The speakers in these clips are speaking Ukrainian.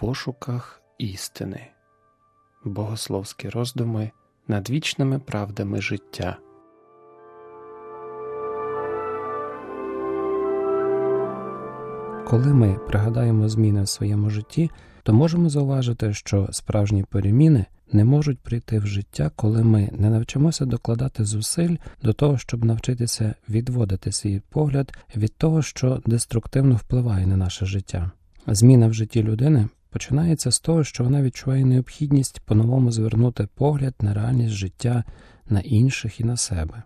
пошуках істини, богословські роздуми над вічними правдами життя. Коли ми пригадаємо зміни в своєму житті, то можемо зауважити, що справжні переміни не можуть прийти в життя, коли ми не навчимося докладати зусиль до того, щоб навчитися відводити свій погляд від того, що деструктивно впливає на наше життя. Зміна в житті людини починається з того, що вона відчуває необхідність по-новому звернути погляд на реальність життя на інших і на себе.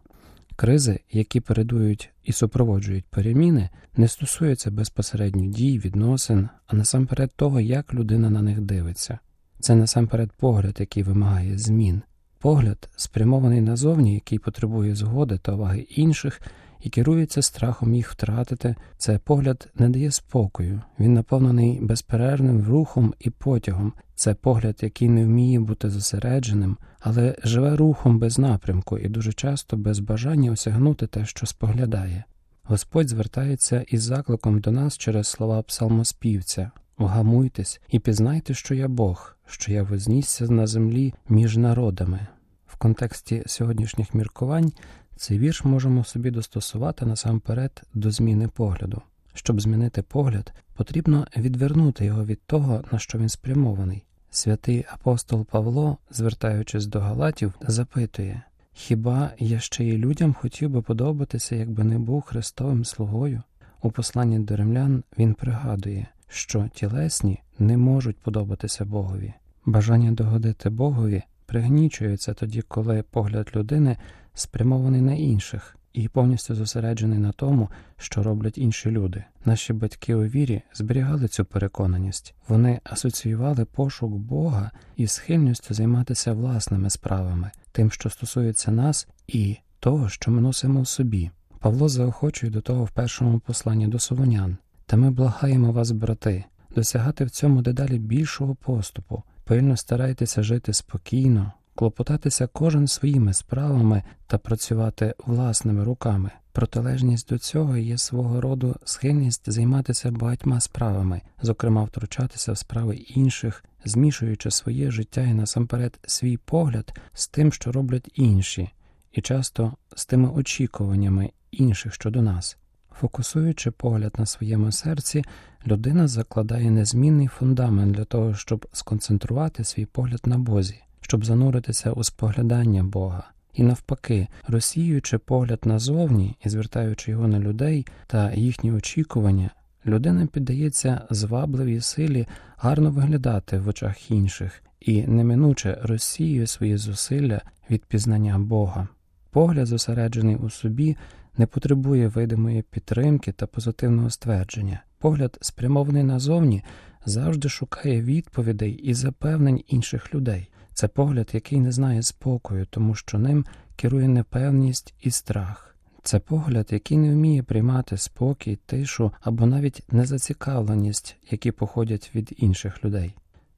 Кризи, які передують і супроводжують переміни, не стосуються безпосередньо дій, відносин, а насамперед того, як людина на них дивиться. Це насамперед погляд, який вимагає змін, погляд, спрямований назовні, який потребує згоди та уваги інших і керується страхом їх втратити. Це погляд не дає спокою, він наповнений безперервним рухом і потягом. Це погляд, який не вміє бути зосередженим, але живе рухом без напрямку і дуже часто без бажання осягнути те, що споглядає. Господь звертається із закликом до нас через слова псалмоспівця Вгамуйтесь і пізнайте, що я Бог, що я вознісся на землі між народами. В контексті сьогоднішніх міркувань цей вірш можемо собі достосувати насамперед до зміни погляду. Щоб змінити погляд, потрібно відвернути його від того, на що він спрямований. Святий апостол Павло, звертаючись до Галатів, запитує Хіба я ще й людям хотів би подобатися, якби не був Христовим слугою? У посланні до римлян він пригадує, що тілесні не можуть подобатися Богові. Бажання догодити Богові пригнічується тоді, коли погляд людини спрямований на інших і повністю зосереджений на тому, що роблять інші люди. Наші батьки у вірі зберігали цю переконаність, вони асоціювали пошук Бога із схильністю займатися власними справами, тим, що стосується нас, і того, що ми носимо в собі. Павло заохочує до того в першому посланні до Солонян. Та ми благаємо вас, брати, досягати в цьому дедалі більшого поступу, пильно старайтеся жити спокійно, клопотатися кожен своїми справами та працювати власними руками. Протилежність до цього є свого роду схильність займатися багатьма справами, зокрема втручатися в справи інших, змішуючи своє життя і насамперед свій погляд з тим, що роблять інші, і часто з тими очікуваннями інших щодо нас. Фокусуючи погляд на своєму серці, людина закладає незмінний фундамент для того, щоб сконцентрувати свій погляд на Бозі, щоб зануритися у споглядання Бога. І навпаки, розсіюючи погляд назовні і звертаючи його на людей та їхні очікування, людина піддається звабливій силі гарно виглядати в очах інших і неминуче розсіює свої зусилля від пізнання Бога. Погляд, зосереджений у собі, не потребує видимої підтримки та позитивного ствердження. Погляд, спрямований назовні, завжди шукає відповідей і запевнень інших людей. Це погляд, який не знає спокою, тому що ним керує непевність і страх. Це погляд, який не вміє приймати спокій, тишу або навіть незацікавленість, які походять від інших людей.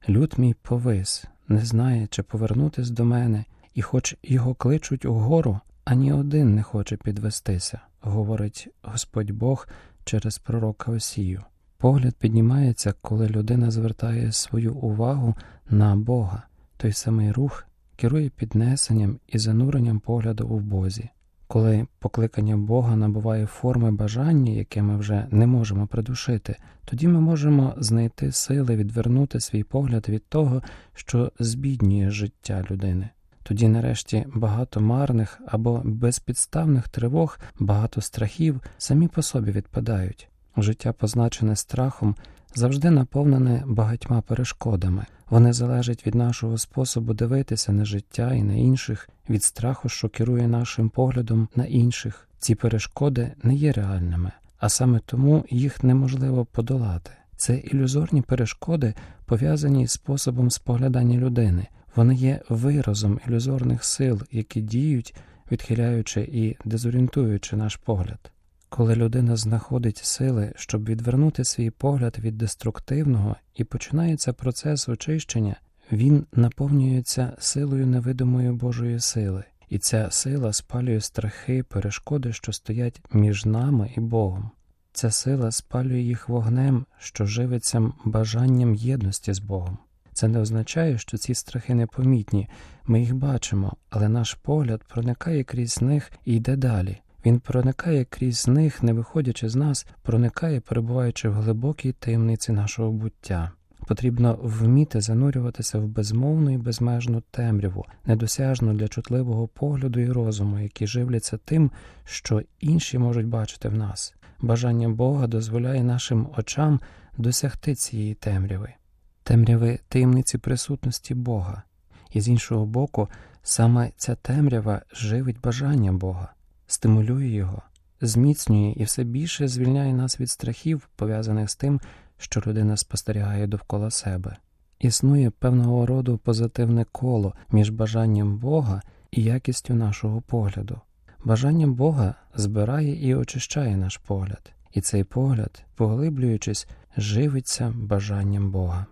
Люд мій повис, не знає, чи повернутись до мене, і, хоч його кличуть угору, Ані один не хоче підвестися, говорить Господь Бог через пророка Осію. Погляд піднімається, коли людина звертає свою увагу на Бога. Той самий рух керує піднесенням і зануренням погляду у Бозі. Коли покликання Бога набуває форми бажання, яке ми вже не можемо придушити, тоді ми можемо знайти сили відвернути свій погляд від того, що збіднює життя людини. Тоді, нарешті, багато марних або безпідставних тривог, багато страхів самі по собі відпадають. Життя, позначене страхом, завжди наповнене багатьма перешкодами. Вони залежать від нашого способу дивитися на життя і на інших, від страху, що керує нашим поглядом на інших. Ці перешкоди не є реальними, а саме тому їх неможливо подолати. Це ілюзорні перешкоди пов'язані з способом споглядання людини. Вони є виразом ілюзорних сил, які діють, відхиляючи і дезорієнтуючи наш погляд. Коли людина знаходить сили, щоб відвернути свій погляд від деструктивного і починається процес очищення, він наповнюється силою невидимої Божої сили, і ця сила спалює страхи, перешкоди, що стоять між нами і Богом. Ця сила спалює їх вогнем, що живиться бажанням єдності з Богом. Це не означає, що ці страхи непомітні, ми їх бачимо, але наш погляд проникає крізь них і йде далі. Він проникає крізь них, не виходячи з нас, проникає, перебуваючи в глибокій таємниці нашого буття. Потрібно вміти занурюватися в безмовну і безмежну темряву, недосяжну для чутливого погляду і розуму, які живляться тим, що інші можуть бачити в нас. Бажання Бога дозволяє нашим очам досягти цієї темряви, темряви таємниці присутності Бога, і з іншого боку, саме ця темрява живить бажання Бога, стимулює його, зміцнює і все більше звільняє нас від страхів, пов'язаних з тим, що людина спостерігає довкола себе. Існує певного роду позитивне коло між бажанням Бога і якістю нашого погляду. Бажання Бога збирає і очищає наш погляд, і цей погляд, поглиблюючись, живиться бажанням Бога.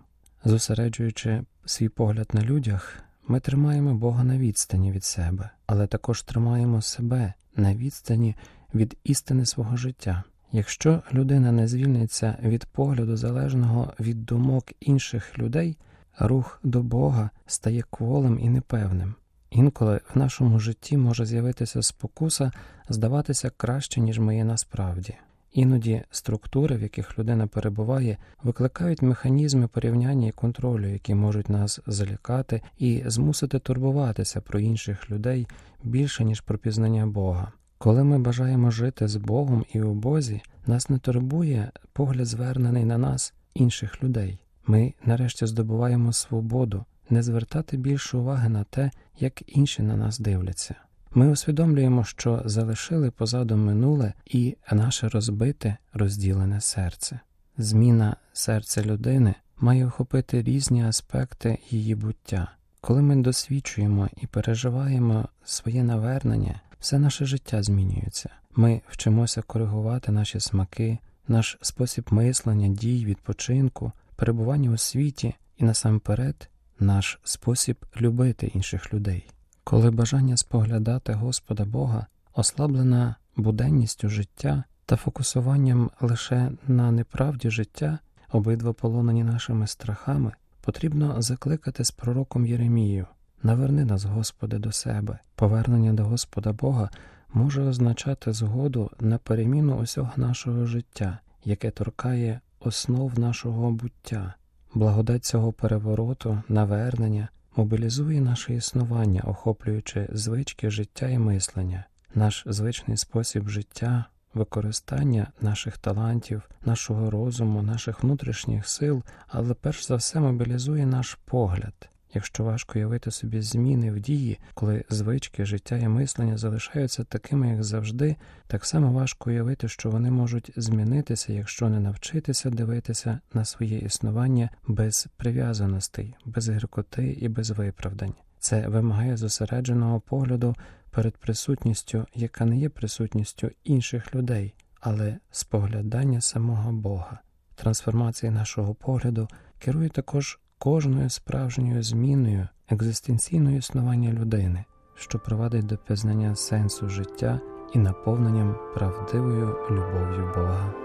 Зосереджуючи свій погляд на людях, ми тримаємо Бога на відстані від себе, але також тримаємо себе на відстані від істини свого життя. Якщо людина не звільниться від погляду залежного від думок інших людей, рух до Бога стає кволим і непевним. Інколи в нашому житті може з'явитися спокуса здаватися краще, ніж ми є насправді. Іноді структури, в яких людина перебуває, викликають механізми порівняння і контролю, які можуть нас залякати і змусити турбуватися про інших людей більше, ніж про пізнання Бога. Коли ми бажаємо жити з Богом і у Бозі, нас не турбує погляд, звернений на нас інших людей. Ми нарешті здобуваємо свободу, не звертати більше уваги на те, як інші на нас дивляться. Ми усвідомлюємо, що залишили позаду минуле і наше розбите, розділене серце. Зміна серця людини має охопити різні аспекти її буття. Коли ми досвідчуємо і переживаємо своє навернення, все наше життя змінюється. Ми вчимося коригувати наші смаки, наш спосіб мислення, дій, відпочинку, перебування у світі і насамперед наш спосіб любити інших людей. Коли бажання споглядати Господа Бога ослаблена буденністю життя та фокусуванням лише на неправді життя, обидва полонені нашими страхами, потрібно закликати з пророком Єремією Наверни нас, Господи, до себе. Повернення до Господа Бога може означати згоду на переміну усього нашого життя, яке торкає основ нашого буття. Благодать цього перевороту, навернення мобілізує наше існування, охоплюючи звички життя і мислення, наш звичний спосіб життя, використання наших талантів, нашого розуму, наших внутрішніх сил, але перш за все мобілізує наш погляд. Якщо важко уявити собі зміни в дії, коли звички, життя і мислення залишаються такими, як завжди, так само важко уявити, що вони можуть змінитися, якщо не навчитися дивитися на своє існування без прив'язаностей, без гіркоти і без виправдань. Це вимагає зосередженого погляду перед присутністю, яка не є присутністю інших людей, але споглядання самого Бога. Трансформація нашого погляду керує також кожною справжньою зміною екзистенційного існування людини, що провадить до пізнання сенсу життя і наповненням правдивою любов'ю Бога.